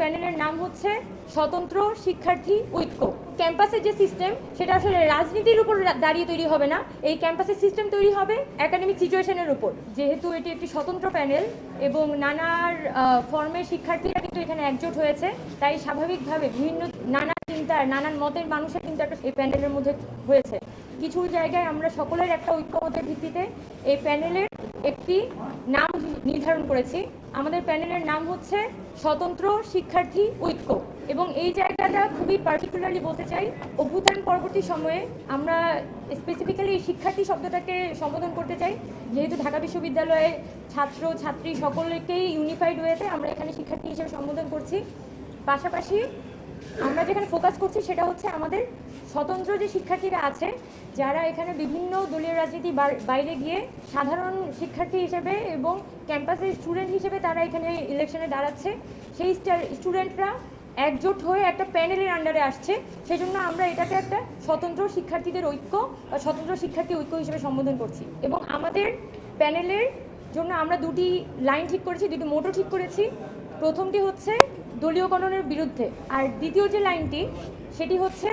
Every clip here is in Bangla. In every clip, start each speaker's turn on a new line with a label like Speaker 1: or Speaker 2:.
Speaker 1: প্যানেলের নাম হচ্ছে স্বতন্ত্র শিক্ষার্থী ঐক্য। ক্যাম্পাসের যে সিস্টেম, সেটা আসলে রাজনীতির উপর দাঁড়িয়ে তৈরি হবে না। এই ক্যাম্পাসের সিস্টেম তৈরি হবে একাডেমিক সিচুয়েশনের উপর। যেহেতু এটি একটি স্বতন্ত্র প্যানেল এবং নানার ফর্মের শিক্ষার্থীরা কিন্তু এখানে একজোট হয়েছে, তাই স্বাভাবিকভাবে বিভিন্ন নানা চিন্তার নানান মতের মানুষের কিন্তু একটা এই প্যানেলের মধ্যে হয়েছে। কিছু জায়গায় আমরা সকলের একটা ঐক্যমতের ভিত্তিতে এই প্যানেলের একটি নাম নির্ধারণ করেছি। আমাদের প্যানেলের নাম হচ্ছে স্বতন্ত্র শিক্ষার্থী ঐক্য এবং এই জায়গাটা খুবই পার্টিকুলারলি বলতে চাই, অভ্যুত্থান পরবর্তী সময়ে আমরা স্পেসিফিক্যালি শিক্ষার্থী শব্দটাকে সম্বোধন করতে চাই। যেহেতু ঢাকা বিশ্ববিদ্যালয়ে ছাত্র, ছাত্রী সকলকেই ইউনিফাইড ওয়েতে আমরা এখানে শিক্ষার্থী হিসেবে সম্বোধন করছি। পাশাপাশি আমরা যেখানে ফোকাস করছি সেটা হচ্ছে আমাদের স্বতন্ত্র যে শিক্ষার্থীরা আছে, যারা এখানে বিভিন্ন দলীয় রাজনীতি বাইরে গিয়ে সাধারণ শিক্ষার্থী হিসেবে এবং ক্যাম্পাসের স্টুডেন্ট হিসেবে তারা এখানে ইলেকশনে দাঁড়াচ্ছে। সেই স্টুডেন্টরা একজোট হয়ে একটা প্যানেলের আন্ডারে আসছে। সেই জন্য আমরা এটাকে একটা স্বতন্ত্র শিক্ষার্থীদের ঐক্য বা স্বতন্ত্র শিক্ষার্থী ঐক্য হিসেবে সম্বোধন করছি। এবং আমাদের প্যানেলের জন্য আমরা দুটি লাইন ঠিক করেছি, দুটি মোটো ঠিক করেছি। প্রথমটি হচ্ছে দলীয়করণের বিরুদ্ধে। আর দ্বিতীয় যে লাইনটি, সেটি হচ্ছে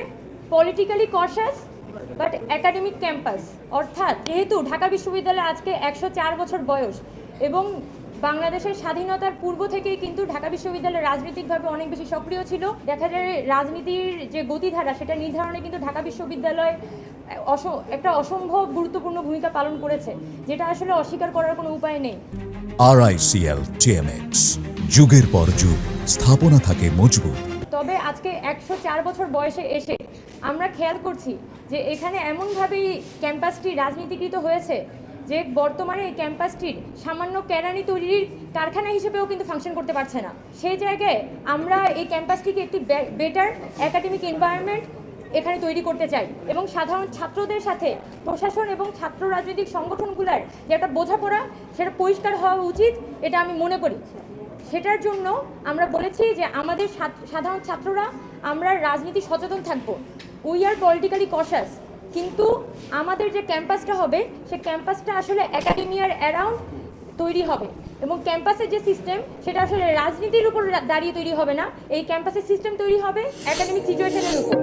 Speaker 1: politically conscious but academic campus অর্থাৎ যেহেতু ঢাকা বিশ্ববিদ্যালয় আজকে একশো চার বছর বয়স এবং বাংলাদেশের স্বাধীনতার পূর্ব থেকেই কিন্তু ঢাকা বিশ্ববিদ্যালয় রাজনৈতিকভাবে অনেক বেশি সক্রিয় ছিল। দেখা যায় রাজনীতির যে গতিধারা, সেটা নির্ধারণে কিন্তু ঢাকা বিশ্ববিদ্যালয় অস- একটা অসম্ভব গুরুত্বপূর্ণ ভূমিকা পালন করেছে, যেটা আসলে অস্বীকার করার কোনো উপায় নেই।
Speaker 2: আরআইসিএল টিএমএক্স যুগের পর যুগ, স্থাপনা থাকে মজবুত।
Speaker 1: তবে আজকে একশো চার বছর বয়সে এসে আমরা খেয়াল করছি যে এখানে এমনভাবেই ক্যাম্পাসটি রাজনীতিকৃত হয়েছে যে বর্তমানে এই ক্যাম্পাসটির সামান্য কেরানি তৈরির কারখানা হিসেবেও কিন্তু ফাংশন করতে পারছে না। সেই জায়গায় আমরা এই ক্যাম্পাসটিকে একটি বেটার একাডেমিক এনভায়রনমেন্ট এখানে তৈরি করতে চাই এবং সাধারণ ছাত্রদের সাথে প্রশাসন এবং ছাত্র রাজনৈতিক সংগঠনগুলোর যে একটা বোঝাপড়া সেটা পরিষ্কার হওয়া উচিত, এটা আমি মনে করি। সেটার জন্য আমরা বলেছি যে আমাদের সাধারণ ছাত্ররা আমরা রাজনীতি সচেতন থাকব। উই আর পলিটিক্যালি কশাস কিন্তু আমাদের যে ক্যাম্পাসটা হবে, সে ক্যাম্পাসটা আসলে অ্যাকাডেমিয়ার অ্যারাউন্ড তৈরি হবে এবং ক্যাম্পাসের যে সিস্টেম সেটা আসলে রাজনীতির উপর দাঁড়িয়ে তৈরি হবে না। এই ক্যাম্পাসের সিস্টেম তৈরি হবে একাডেমিক সিচুয়েশনের উপর।